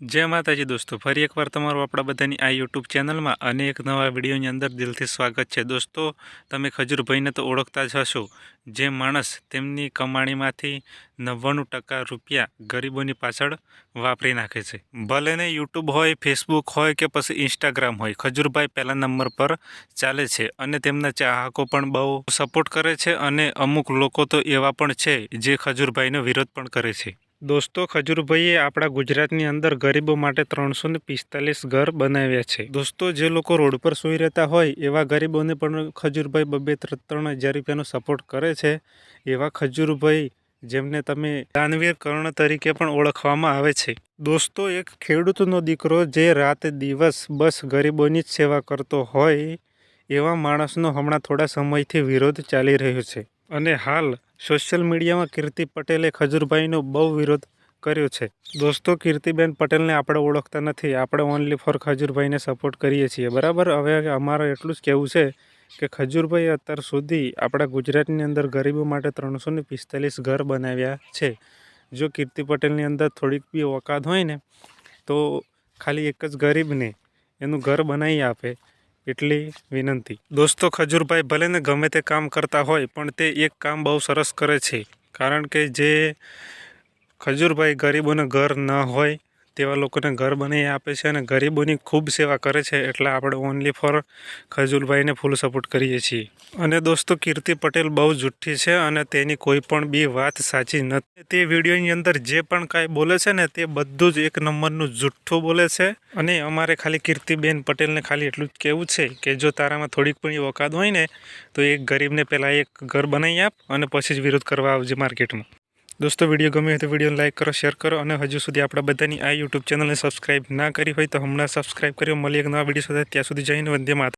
જય માતાજી દોસ્તો, ફરી એકવાર તમારું આપણા બધાની આ યુટ્યુબ ચેનલમાં અને એક નવા વિડીયોની અંદર દિલથી સ્વાગત છે. દોસ્તો, તમે ખજૂરભાઈને તો ઓળખતા જ હશો. જે માણસ તેમની કમાણીમાંથી નવ્વાણું ટકા રૂપિયા ગરીબોની પાછળ વાપરી નાખે છે. ભલે ને યુટ્યુબ હોય ફેસબુક હોય કે પછી ઇન્સ્ટાગ્રામ હોય, ખજૂરભાઈ પહેલા નંબર પર ચાલે છે અને તેમના ચાહકો પણ બહુ સપોર્ટ કરે છે અને અમુક લોકો તો એવા પણ છે જે ખજૂરભાઈનો વિરોધ પણ કરે છે. દોસ્તો, ખજૂરભાઈએ આપણા ગુજરાતની અંદર ગરીબો માટે ત્રણસો ને પિસ્તાલીસ ઘર બનાવ્યા છે. દોસ્તો, જે લોકો રોડ પર સૂઈ રહેતા હોય, એવા ગરીબોને પણ ખજૂરભાઈ બબે ત્રણ હજાર રૂપિયાનો સપોર્ટ કરે છે. એવા ખજૂરભાઈ જેમને તમે દાનવીર કર્ણ તરીકે પણ ઓળખવામાં આવે છે. દોસ્તો, એક ખેડૂતનો દીકરો જે રાત દિવસ બસ ગરીબોની જ સેવા કરતો હોય, એવા માણસનો હમણાં થોડા સમયથી વિરોધ ચાલી રહ્યો છે. અને હાલ સોશિયલ મીડિયામાં કીર્તિ પટેલે ખજૂરભાઈનો બહુ વિરોધ કર્યો છે. દોસ્તો, કીર્તિબેન પટેલને આપણે ઓળખતા નથી. આપણે ઓનલી ફોર ખજૂરભાઈને સપોર્ટ કરીએ છીએ. બરાબર? હવે અમારે એટલું જ કહેવું છે કે ખજૂરભાઈ અત્યાર સુધી આપણા ગુજરાતની અંદર ગરીબો માટે ત્રણસો ને પિસ્તાલીસ ઘર બનાવ્યા છે. જો કીર્તિ પટેલની અંદર થોડીક બી ઓકાદ હોય ને, તો ખાલી એક જ ગરીબને એનું ઘર બનાવી આપે. એટલી વિનંતી. દોસ્તો, ખજૂરભાઈ ભલે ને ગમે તે કામ કરતા હોય, પણ તે એક કામ બહુ સરસ કરે છે. કારણ કે જે ખજૂરભાઈ ગરીબોને ઘર ન હોય તેવા લોકોને ઘર બનાવી આપે છે અને ગરીબોની ખૂબ સેવા કરે છે એટલે આપણે ઓનલી ફોર ખજુલભાઈને ફૂલ સપોર્ટ કરીએ છીએ. અને દોસ્તો, કીર્તિ પટેલ બહુ જુઠ્ઠી છે અને તેની કોઈ પણ બી વાત સાચી નથી. તે વિડીયોની અંદર જે પણ કાંઈ બોલે છે ને તે બધું જ એક નંબરનું જુઠ્ઠું બોલે છે. અને અમારે ખાલી કીર્તિબેન પટેલને ખાલી એટલું જ કહેવું છે કે જો તારામાં થોડીક પણ વકાદ હોય ને, તો એક ગરીબને પહેલાં એક ઘર બનાવી આપ અને પછી જ વિરોધ કરવા આવજે માર્કેટમાં. દોસ્તો, વીડિયો ગમે તો વિડીયોને લાઇક કરો શેર કરો અને હજુ સુધી આપણા બધાની આ યુટ્યુબ ચેનલને સબસ્ક્રાઈબ ના કરી હોય તો હમણાં સબસ્ક્રાઈબ કર્યો. મળી એક નવા વીડિયો સાથે. ત્યાં સુધી જઈને વંદે માતા